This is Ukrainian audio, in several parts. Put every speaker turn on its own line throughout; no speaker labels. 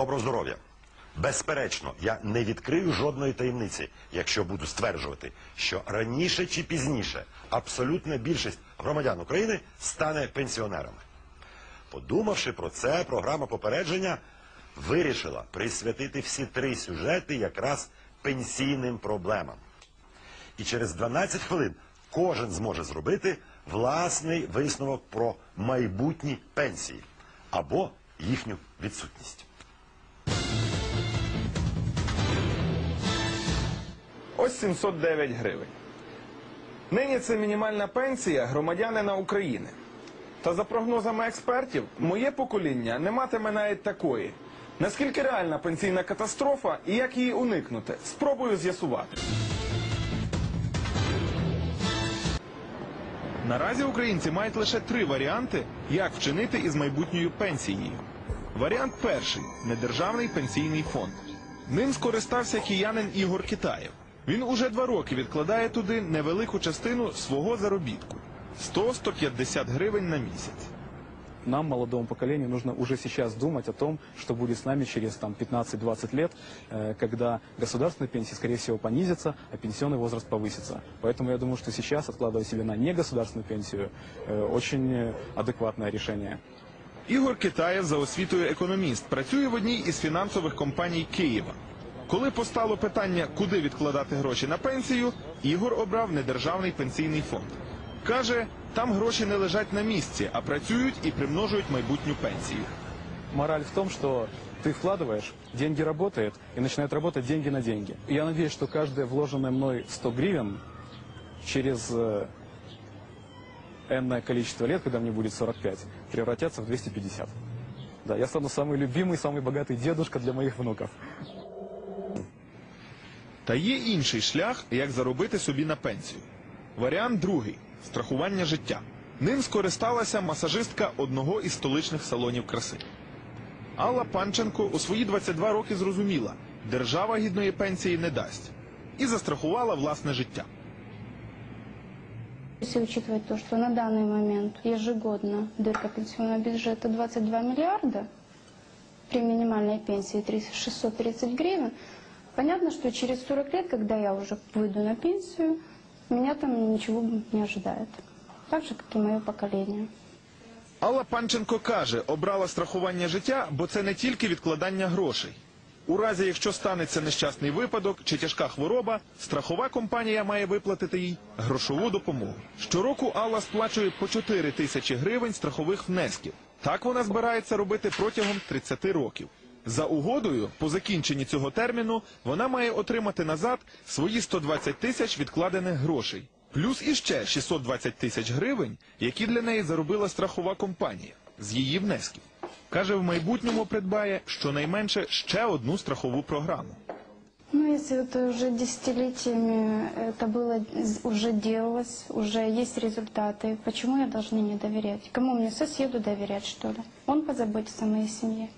доброго здоров'я. Безперечно, я не відкрию жодної таємниці, якщо буду стверджувати, що раніше чи пізніше абсолютна більшість громадян України стане пенсіонерами. Подумавши про це, програма попередження вирішила присвятити всі три сюжети якраз пенсійним проблемам. І через 12 хвилин кожен зможе зробити власний висновок про майбутні пенсії або їхню відсутність.
Ось 709 гривень. Нині це мінімальна пенсія громадянина України. Та за прогнозами експертів, моє покоління не матиме навіть такої. Наскільки реальна пенсійна катастрофа і як її уникнути? Спробую з'ясувати. Наразі українці мають лише три варіанти, як вчинити із майбутньою пенсією. Варіант перший недержавний пенсійний фонд. Ним скористався киянин Ігор Китаєв. Він уже два роки відкладає туди невелику частину свого заробітку 100-150 гривень на місяць.
Нам, молодому поколению, нужно уже сейчас думать о том, что будет с нами через там, 15-20 лет, э, когда государственные пенсии, скорее всего, понизятся, а пенсионный возраст повысится. Поэтому я думаю, что сейчас откладывать себе на негосударственную пенсию э, очень э, адекватное решение.
Ігор Китаєв за освітою економіст працює в одній із фінансових компаній Києва. Коли постало питання, куди відкладати гроші на пенсію, Ігор обрав недержавний пенсійний фонд. Каже, там гроші не лежать на місці, а працюють і примножують майбутню пенсію.
Мораль в том, что ты вкладываешь, деньги работают, и начинают работать деньги на деньги. И я надеюсь, что каждое вложенное мной 100 гривен через э, энное количество лет, когда мне будет 45, превратятся в 250. Да, я стану самый любимый, самый богатый дедушка для моих внуков.
Та є інший шлях, як заробити собі на пенсію. Варіант другий страхування життя. Ним скористалася масажистка одного із столичних салонів краси. Алла Панченко у свої 22 роки зрозуміла, держава гідної пенсії не дасть. І застрахувала власне життя.
Если учитывать то, что на данный момент ежегодно дырка пенсионного бюджета 22 миллиарда, при минимальной пенсии 300 630 гривен, понятно, что через 40 лет, когда я уже выйду на пенсию, меня там ничего не ожидает. Так же, как и мое поколение.
Алла Панченко каже, обрала страхування життя, бо це не тільки відкладання грошей. У разі, якщо станеться нещасний випадок чи тяжка хвороба, страхова компанія має виплатити їй грошову допомогу. Щороку Алла сплачує по 4 тисячі гривень страхових внесків. Так вона збирається робити протягом 30 років. За угодою, по закінченні цього терміну, вона має отримати назад свої 120 тисяч відкладених грошей. Плюс іще 620 тисяч гривень, які для неї заробила страхова компанія з її внесків. Каже, в майбутньому придбає щонайменше ще одну страхову програму.
Ну, если это уже десятилетиями это было, уже делалось, уже есть результаты, почему я должна не доверять? Кому мне, соседу доверять, что ли? Он позаботится о моей семье.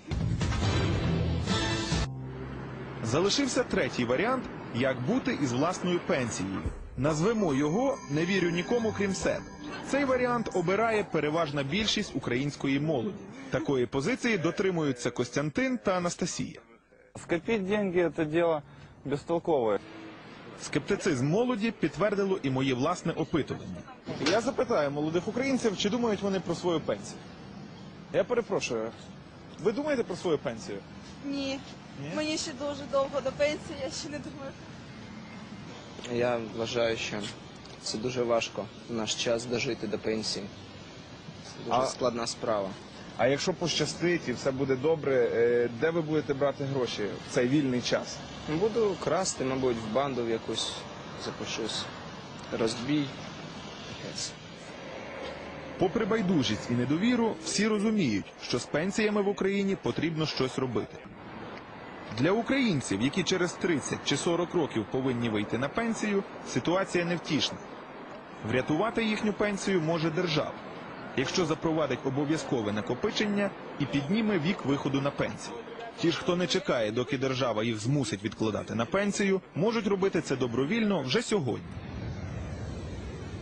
Залишився третій варіант, як бути із власною пенсією. Назвемо його не вірю нікому, крім себе. Цей варіант обирає переважна більшість української молоді. Такої позиції дотримуються Костянтин та Анастасія.
Скопить деньги – это дело бестолковое.
Скептицизм молоді підтвердило і моє власне опитування. Я запитаю молодих українців, чи думають вони про свою пенсію. Я перепрошую, ви думаєте про свою пенсію?
Ні. Мені ще дуже довго до пенсії, я ще не думаю.
Я вважаю, що це дуже важко в наш час дожити до пенсії. Це дуже
А-
складна справа.
А якщо пощастить і все буде добре, е, де ви будете брати гроші в цей вільний час?
Буду красти, мабуть, в банду в якусь запишусь. Розбій.
Попри байдужість і недовіру, всі розуміють, що з пенсіями в Україні потрібно щось робити. Для українців, які через 30 чи 40 років повинні вийти на пенсію, ситуація невтішна. Врятувати їхню пенсію може держава, якщо запровадить обов'язкове накопичення і підніме вік виходу на пенсію. Ті ж, хто не чекає, доки держава їх змусить відкладати на пенсію, можуть робити це добровільно вже сьогодні.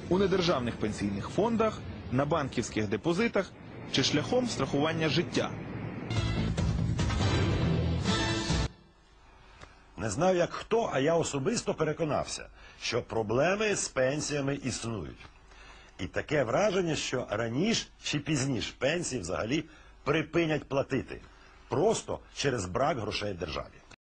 У недержавних пенсійних фондах, на банківських депозитах чи шляхом страхування життя.
Не знаю, як хто, а я особисто переконався, що проблеми з пенсіями існують. І таке враження, що раніше чи пізніше пенсії взагалі припинять платити. Просто через брак грошей державі.